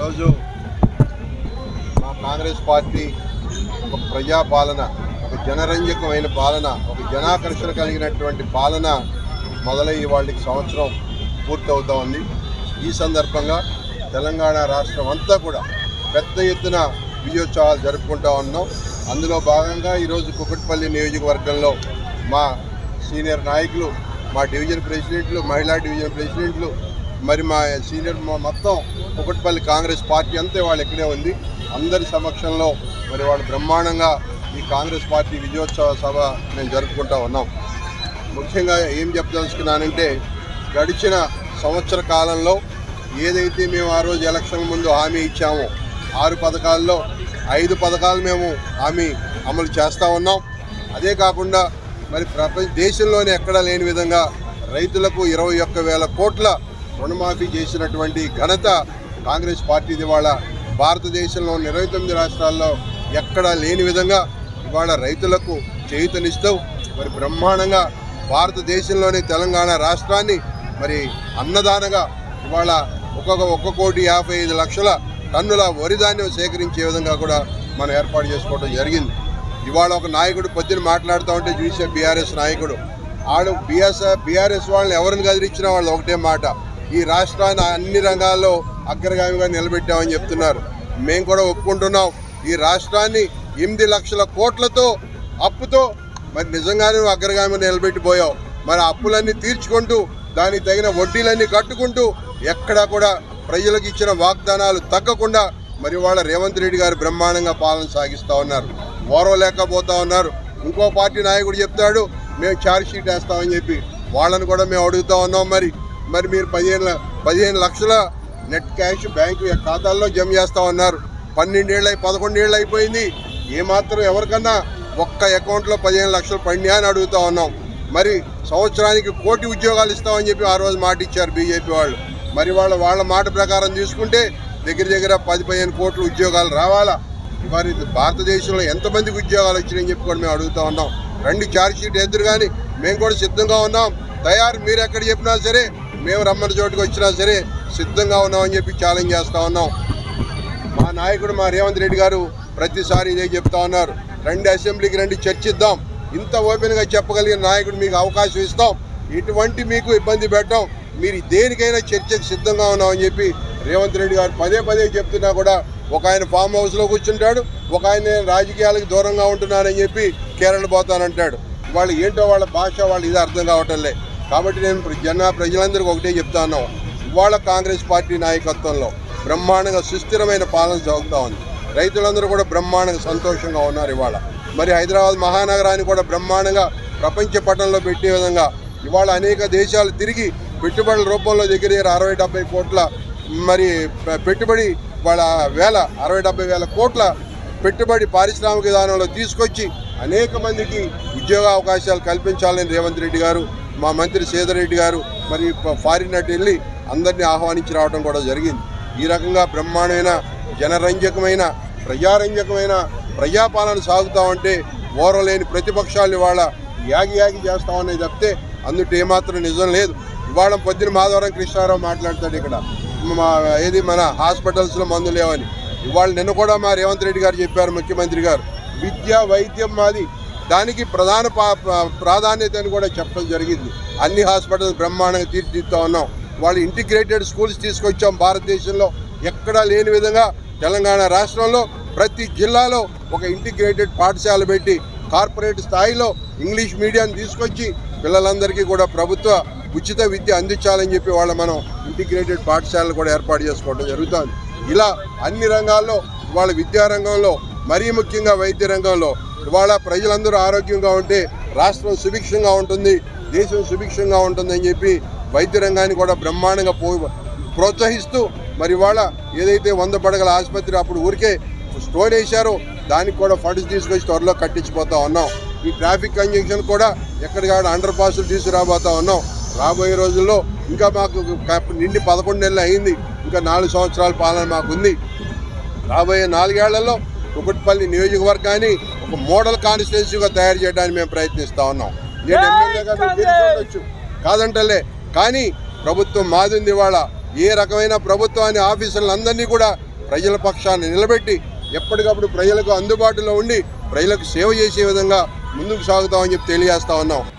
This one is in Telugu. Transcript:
ఈరోజు మా కాంగ్రెస్ పార్టీ ఒక ప్రజాపాలన ఒక జనరంజకమైన పాలన ఒక జనాకర్షణ కలిగినటువంటి పాలన మొదలయ్యి వాళ్ళకి సంవత్సరం పూర్తవుతా ఉంది ఈ సందర్భంగా తెలంగాణ రాష్ట్రం అంతా కూడా పెద్ద ఎత్తున విజయోత్సవాలు జరుపుకుంటా ఉన్నాం. అందులో భాగంగా ఈరోజు కుకట్పల్లి నియోజకవర్గంలో మా సీనియర్ నాయకులు మా డివిజన్ ప్రెసిడెంట్లు మహిళా డివిజన్ ప్రెసిడెంట్లు మరి మా సీనియర్ మా మొత్తం కుకట్పల్లి కాంగ్రెస్ పార్టీ అంతే వాళ్ళు ఇక్కడే ఉంది. అందరి సమక్షంలో మరి వాళ్ళు బ్రహ్మాండంగా ఈ కాంగ్రెస్ పార్టీ విజయోత్సవ సభ మేము జరుపుకుంటా ఉన్నాం. ముఖ్యంగా ఏం చెప్పదలుచుకున్నానంటే గడిచిన సంవత్సర కాలంలో ఏదైతే మేము ఆ రోజు ఎలక్షన్ ముందు హామీ ఇచ్చామో ఆరు పథకాల్లో ఐదు పథకాలు మేము హామీ అమలు చేస్తూ ఉన్నాం. అదే కాకుండా మరి ప్రపంచ దేశంలోనే ఎక్కడా లేని విధంగా రైతులకు ఇరవై ఒక్క వేల కోట్ల రుణమాఫీ చేసినటువంటి ఘనత కాంగ్రెస్ పార్టీది ఇవాళ భారతదేశంలో ఇరవై తొమ్మిది రాష్ట్రాల్లో ఎక్కడా లేని విధంగా ఇవాళ రైతులకు చేయుతనిస్తూ మరి బ్రహ్మాండంగా భారతదేశంలోని తెలంగాణ రాష్ట్రాన్ని మరి అన్నదానగా ఇవాళ ఒక్కొక్క ఒక్క కోటి యాభై ఐదు లక్షల టన్నుల వరి ధాన్యం సేకరించే విధంగా కూడా మనం ఏర్పాటు చేసుకోవడం జరిగింది. ఇవాళ ఒక నాయకుడు పొద్దున మాట్లాడుతూ ఉంటే చూసే బీఆర్ఎస్ నాయకుడు. ఆడు బీఎస్ బీఆర్ఎస్ వాళ్ళని ఎవరిని కదిలిచ్చినా వాళ్ళు ఒకటే మాట. ఈ రాష్ట్రాన్ని అన్ని రంగాల్లో అగ్రగామిగా నిలబెట్టామని చెప్తున్నారు. మేము కూడా ఒప్పుకుంటున్నాం. ఈ రాష్ట్రాన్ని ఎనిమిది లక్షల కోట్లతో అప్పుతో మరి నిజంగానే నువ్వు అగ్రగామి నిలబెట్టిపోయావు మరి అప్పులన్నీ తీర్చుకుంటూ దానికి తగిన వడ్డీలన్నీ కట్టుకుంటూ ఎక్కడా కూడా ప్రజలకు ఇచ్చిన వాగ్దానాలు తగ్గకుండా మరి వాళ్ళ రేవంత్ రెడ్డి గారు బ్రహ్మాండంగా పాలన సాగిస్తూ ఉన్నారు. ఓరవలేకపోతా ఉన్నారు. ఇంకో పార్టీ నాయకుడు చెప్తాడు మేము ఛార్జ్ షీట్ వేస్తామని చెప్పి. వాళ్ళని కూడా మేము అడుగుతా ఉన్నాం మరి. మరి మీరు పదిహేను పదిహేను లక్షల నెట్ క్యాష్ బ్యాంకు ఖాతాల్లో జమ చేస్తా ఉన్నారు. పన్నెండేళ్ళు పదకొండేళ్ళు అయిపోయింది ఏమాత్రం ఎవరికన్నా ఒక్క అకౌంట్లో పదిహేను లక్షలు పడినా అని అడుగుతా ఉన్నాం. మరి సంవత్సరానికి కోటి ఉద్యోగాలు ఇస్తామని చెప్పి ఆ రోజు మాట ఇచ్చారు బీజేపీ వాళ్ళు. మరి వాళ్ళ వాళ్ళ మాట ప్రకారం తీసుకుంటే దగ్గర దగ్గర పది పదిహేను కోట్ల ఉద్యోగాలు రావాలా? మరి భారతదేశంలో ఎంతమందికి ఉద్యోగాలు వచ్చినాయని చెప్పి కూడా మేము అడుగుతా ఉన్నాం. రెండు ఛార్జ్ షీట్ ఎదురు కానీ మేము కూడా సిద్ధంగా ఉన్నాం. తయారు మీరు ఎక్కడ చెప్పినా సరే మేము రమ్మని చోటుకు వచ్చినా సరే సిద్ధంగా ఉన్నామని చెప్పి ఛాలెంజ్ చేస్తూ ఉన్నాం. మా నాయకుడు మా రేవంత్ రెడ్డి గారు ప్రతిసారి ఇదే చెప్తా ఉన్నారు. రెండు అసెంబ్లీకి రండి చర్చిద్దాం. ఇంత ఓపెన్గా చెప్పగలిగిన నాయకుడు మీకు అవకాశం ఇస్తాం. ఇటువంటి మీకు ఇబ్బంది పెట్టాం. మీరు దేనికైనా చర్చకు సిద్ధంగా ఉన్నామని చెప్పి రేవంత్ రెడ్డి గారు పదే పదే చెప్తున్నా కూడా ఒక ఆయన ఫామ్ హౌస్లో కూర్చుంటాడు ఒక ఆయన రాజకీయాలకు దూరంగా ఉంటున్నానని చెప్పి కేరళ పోతానంటాడు. వాళ్ళు ఏంటో వాళ్ళ భాష వాళ్ళు ఇది అర్థం కావటంలే కాబట్టి నేను ప్ర- జన ప్రజలందరికీ ఒకటే చెప్తా ఉన్నాం. ఇవాళ కాంగ్రెస్ పార్టీ నాయకత్వంలో బ్రహ్మాండంగా సుస్థిరమైన పాలన సాగుతూ ఉంది. రైతులందరూ కూడా బ్రహ్మాండంగా సంతోషంగా ఉన్నారు ఇవాళ. మరి హైదరాబాద్ మహానగరాన్ని కూడా బ్రహ్మాండంగా ప్రపంచ పట్టణంలో పెట్టే విధంగా ఇవాళ అనేక దేశాలు తిరిగి పెట్టుబడుల రూపంలో దగ్గర దగ్గర అరవై డెబ్బై కోట్ల మరి పెట్టుబడి వాళ్ళ వేల అరవై డెబ్బై వేల కోట్ల పెట్టుబడి పారిశ్రామిక విధానంలో తీసుకొచ్చి అనేక మందికి ఉద్యోగ అవకాశాలు కల్పించాలని రేవంత్ రెడ్డి గారు మా మంత్రి సేదరెడ్డి గారు మరి ఫారిన్ అటు వెళ్ళి అందరినీ ఆహ్వానించి రావడం కూడా జరిగింది. ఈ రకంగా బ్రహ్మాండమైన జనరంజకమైన ప్రజారంజకమైన ప్రజాపాలన సాగుతా ఉంటే ఓరలేని ప్రతిపక్షాలు ఇవాళ యాగి యాగి చేస్తామనేది చెప్తే తప్పితే ఏమాత్రం నిజం లేదు. ఇవాళ పొద్దున మాధవరం కృష్ణారావు మాట్లాడతాడు ఇక్కడ. మా ఏది మన హాస్పిటల్స్లో మందు లేవని. ఇవాళ నిన్న కూడా మా రేవంత్ రెడ్డి గారు చెప్పారు ముఖ్యమంత్రి గారు. విద్య వైద్యం మాది దానికి ప్రధాన పా- కూడా చెప్పడం జరిగింది. అన్ని హాస్పిటల్స్ బ్రహ్మాండంగా తీర్చిదిద్దుతా ఉన్నాం. వాళ్ళు ఇంటిగ్రేటెడ్ స్కూల్స్ తీసుకొచ్చాం భారతదేశంలో. ఎక్కడా లేని విధంగా తెలంగాణ రాష్ట్రంలో ప్రతి జిల్లాలో ఒక ఇంటిగ్రేటెడ్ పాఠశాల పెట్టి కార్పొరేట్ స్థాయిలో ఇంగ్లీష్ మీడియాన్ని తీసుకొచ్చి పిల్లలందరికీ కూడా ప్రభుత్వ ఉచిత విద్య అందించాలని చెప్పి వాళ్ళ మనం ఇంటిగ్రేటెడ్ పాఠశాలలు కూడా ఏర్పాటు చేసుకోవడం జరుగుతుంది. ఇలా అన్ని రంగాల్లో వాళ్ళ విద్యారంగంలో మరీ ముఖ్యంగా వైద్య రంగంలో ఇవాళ ప్రజలందరూ ఆరోగ్యంగా ఉంటే రాష్ట్రం సుభిక్షంగా ఉంటుంది దేశం సుభిక్షంగా ఉంటుందని చెప్పి వైద్య రంగాన్ని కూడా బ్రహ్మాండంగా పో ప్రోత్సహిస్తూ మరి ఇవాళ ఏదైతే వంద పడగల ఆసుపత్రి అప్పుడు ఊరికే స్టోర్ వేశారో దానికి కూడా ఫండ్స్ తీసుకొచ్చి త్వరలో కట్టించిపోతా ఉన్నాం. ఈ ట్రాఫిక్ కంజంక్షన్ కూడా ఎక్కడికాడ అండర్ పాసులు తీసుకురాబోతా ఉన్నాం. రాబోయే రోజుల్లో ఇంకా మాకు నిండి పదకొండు నెలలు అయింది. ఇంకా నాలుగు సంవత్సరాల పాలన మాకుంది. రాబోయే నాలుగేళ్ళలో కుకట్పల్లి నియోజకవర్గాన్ని ఒక మోడల్ కాన్స్టిట్యున్సీగా తయారు చేయడానికి మేము ప్రయత్నిస్తా ఉన్నాం. నేను ఎమ్మెల్యేగా ఉండొచ్చు. కాదంటలే. కానీ ప్రభుత్వం మాదింది ఇవాళ. ఏ రకమైన ప్రభుత్వాన్ని ఆఫీసులందరినీ కూడా ప్రజల పక్షాన్ని నిలబెట్టి ఎప్పటికప్పుడు ప్రజలకు అందుబాటులో ఉండి ప్రజలకు సేవ చేసే విధంగా ముందుకు సాగుతామని చెప్పి తెలియజేస్తా ఉన్నాం.